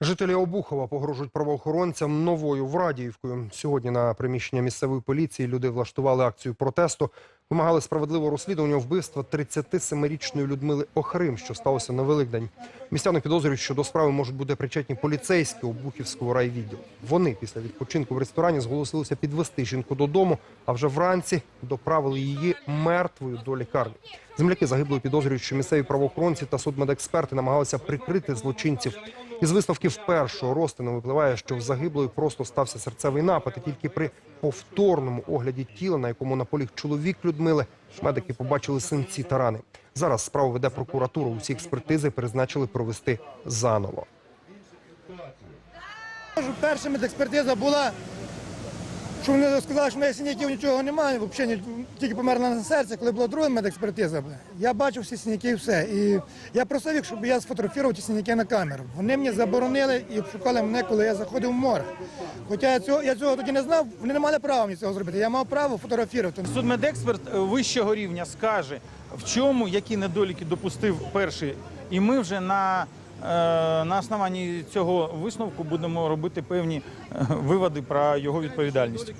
Жителі Обухова погрожують правоохоронцям новою Врадіївкою. Сьогодні на приміщення місцевої поліції люди влаштували акцію протесту. Вимагали справедливого розслідування вбивства 37-річної Людмили Охрим, що сталося на Великдень. Містяни підозрюють, що до справи можуть бути причетні поліцейські Обухівського райвідділу. Вони після відпочинку в ресторані зголосилися підвести жінку додому, а вже вранці доправили її мертвою до лікарні. Земляки загиблої підозрюють, що місцеві правоохоронці та судмедексперти намагалися прикрити злочинців. Із висновків першого Ростина випливає, що в загиблої просто стався серцевий напад, і тільки при повторному огляді тіла, на якому наполіг чоловік Людмили, медики побачили синці та рани. Зараз справу веде прокуратура. Усі експертизи призначили провести заново. Перша медекспертиза була, що вони сказали, що в неї синяків нічого немає, взагалі тільки померла на серці, коли була друга медекспертиза. Я бачив всі синяки і все. І я просив їх, щоб я сфотографував ті синяки на камеру. Вони мені заборонили і обшукали мене, коли я заходив в морг. Хоча я цього, я цього тоді не знав, вони не мали права мені цього зробити. Я мав право фотографувати. Судмедексперт вищого рівня скаже, в чому які недоліки допустив перший, і ми вже на, на основанні цього висновку будемо робити певні е, виводи про його відповідальність.